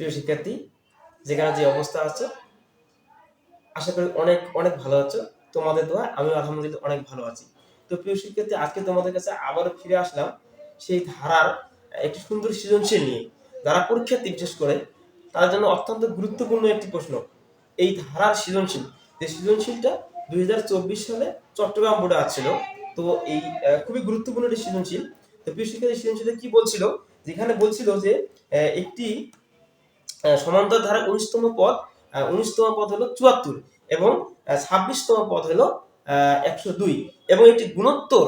প্রিয় শিক্ষার্থী যেখানে যে অবস্থা আছে, আশা করি অনেক অনেক ভালো আছো। তোমাদের দোয়া আমি আলহামদুলিল্লাহ অনেক ভালো আছি। তো প্রিয় শিক্ষার্থী, আজকে তোমাদের কাছে আবারও ফিরে আসলাম সেই ধারার একটি সুন্দর সৃজনশীল নিয়ে। যারা পরীক্ষার্থী, বিশেষ করে তার জন্য অত্যন্ত গুরুত্বপূর্ণ একটি প্রশ্ন। এই ধারার সৃজনশীল, যে সৃজনশীলটা দুই হাজার চব্বিশ সালে চট্টগ্রাম বোর্ডে আসছিল, তো এই খুবই গুরুত্বপূর্ণ একটি সৃজনশীল। তো প্রিয় শিক্ষার্থী, সৃজনশীলে কি বলছিল? যেখানে বলছিল যে একটি সমান্তর ধারা উনিশতম পদ উনিশতম পদ হলো চুয়াত্তর এবং ছাব্বিশতম পদ হলো একশো দুই এবং একটি গুণোত্তর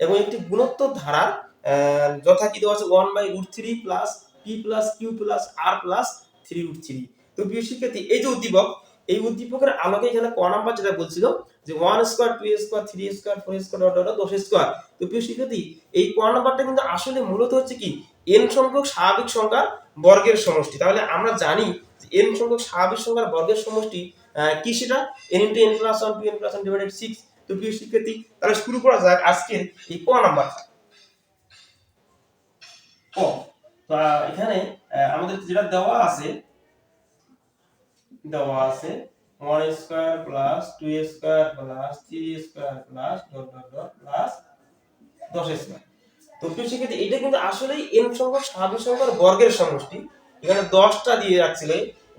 এবং একটি গুণোত্তর আহ, যথা কি দেওয়া আছে one by root three plus P plus Q plus R plus three root three তো প্রিয় শিক্ষার্থী এই যে উদ্দীপক এই উদ্দীপকের আলোকে এখানে ক নাম্বার যেটা বলছিল, যে one square two square three square four square দশ স্কোয়ার তো প্রিয় শিক্ষার্থী, এই ক নাম্বারটা কিন্তু আসলে মূলত হচ্ছে কি এন সংখ্যক স্বাভাবিক সংখ্যার বর্গের সমষ্টি। তাহলে আমরা জানি এন সংখ্যক স্বাভাবিক সংখ্যার বর্গের সমষ্টি কি সেটা? N into n plus one two n plus one divided six তো প্রিয় শিক্ষার্থী, তাহলে শুরু করা যাক আজকের এই ক নাম্বার ক। এখানে আমাদের যেটা দেওয়া আছে দেওয়া আছে। One square plus two square plus three square plus dot dot dot plus দশ স্কোয়ার তো প্রিয় শিক্ষার্থী, এটা কিন্তু আসলেই এন সংখ্যক স্বাভাবিক সংখ্যার বর্গের সমষ্টি। এখানে দশটা দিয়ে রাখছিল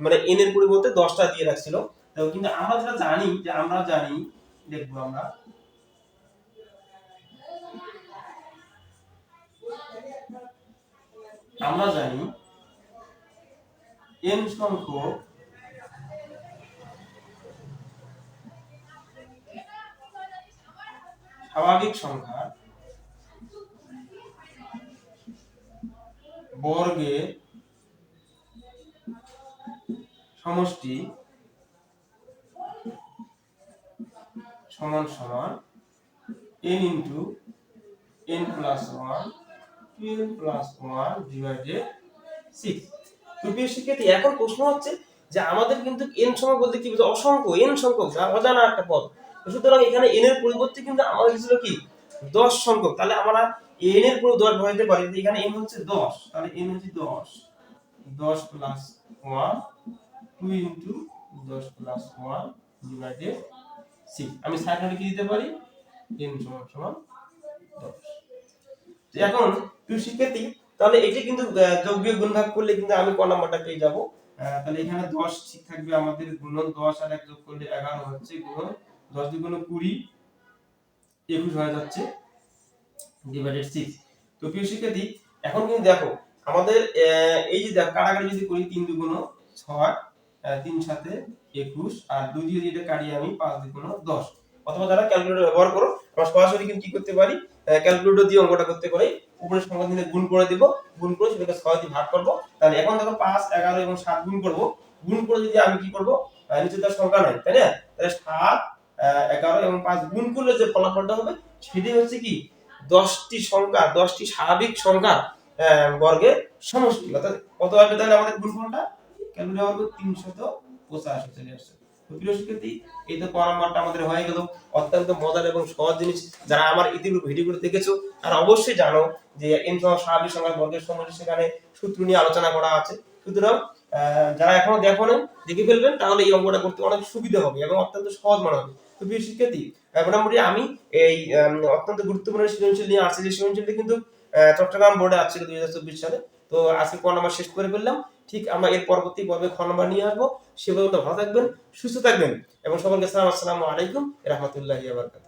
মানে এন এর পরিবর্তে দশটা দিয়ে রাখছিল। তো কিন্তু আমরা যেটা জানি, যে আমরা জানি, দেখব আমরা। আমরা জানি এন সংখ্যক স্বাভাবিক সংখ্যা বর্গের সমষ্টি সমান সমান n into n plus one n plus one divided six তো শিক্ষার্থী, এখন প্রশ্ন হচ্ছে যে আমাদের কিন্তু n সংখ্যক বলতে কি অসংখ্য n সংখ্যক অজানা একটা পদ। সুতরাং এখানে n এর পরিবর্তে কিন্তু আমাদের ছিল কি? দশ সংখ্যক। তাহলে আমরা n এর পুরো দশ পারি এখানে হচ্ছে দশ। তাহলে হচ্ছে দশ। দশ প্লাস ওয়ান টু ইন্টু দশ প্লাস ওয়ান আমি কি দিতে পারি? n সমান সমান দশ। তো এখন তুই শিক্ষার্থী তাহলে এটি কিন্তু যোগ গুণ ভাগ করলে কিন্তু আমি ক নাম্বারটা পেয়ে যাব? তাহলে এখানে দশ ঠিক থাকবে আমাদের গুণন দশ আর এক যোগ করলে এগারো হচ্ছে গুণন দশ দুগুণ কুড়ি একুশ হয়ে যাচ্ছে ডিভাইডেড সিক্স তো প্রিয় শিক্ষার্থী, এখন কিন্তু দেখো, আমাদের এই যে কাটাকাটি যদি করি তিন দুগুণ ছয় তিন সাথে একুশ, আর দুই দিয়ে যেটা কাটি আমি পাঁচ দুগুণ দশ। অথবা যারা ক্যালকুলেটর ব্যবহার করো, আমরা সরাসরি কিন্তু কি করতে পারি ক্যালকুলেটর দিয়ে অঙ্কটা করতে পারি। উপরের সংখ্যা দিনে গুণ করে দিব, গুণ করে সেটাকে ছয় দিয়ে ভাগ করব। তাহলে এখন দেখো পাঁচ, এগারো এবং সাত গুণ করব। গুণ করে যদি আমি কি করব নিচে তার সংখ্যা নাই, তাই না? তাহলে সাত এগারো এবং পাঁচ গুণ করলে যে ফলাফলটা হবে সেটি হচ্ছে কি দশটি সংখ্যা দশটি স্বাভাবিক সংখ্যা আহ, বর্গের সমষ্টি। অর্থাৎ কত আসবে তাহলে আমাদের গুণফলটা? ক্যালকুলেট হবে তিনশত পঁচাশি চলে আসছে। শিক্ষার্থী এই তো ক আমাদের হয়ে গেল। অত্যন্ত মজার এবং সহজ জিনিস। যারা আমার ইতিপূর্বে ভিডিওগুলো দেখেছ তারা অবশ্যই জানো যে এন স্বাভাবিক সংখ্যা বর্গের সমষ্টি সেখানে সূত্র নিয়ে আলোচনা করা আছে। সুতরাং যারা এখনও দেখো দেখে ফেলবেন তাহলে এই অঙ্কটা করতে অনেক সুবিধা হবে এবং অত্যন্ত সহজ মনে হবে। প্রিয় শিক্ষার্থী মোটামুটি আমি এই অত্যন্ত গুরুত্বপূর্ণ সৃজনশীল নিয়ে আসছি। যে সৃজনশীলটা কিন্তু চট্টগ্রাম বোর্ডে আসছিল দুই হাজার চব্বিশ সালে। তো আজকে ক নাম্বার শেষ করে ফেললাম। ঠিক আমরা এর পরবর্তী পর্বে খ নাম্বার নিয়ে আসব। সে পর্যন্ত ভালো থাকবেন, সুস্থ থাকবেন এবং সকলকে সালাম, আসসালামু আলাইকুম, রহমতুল্লাহ বারকাত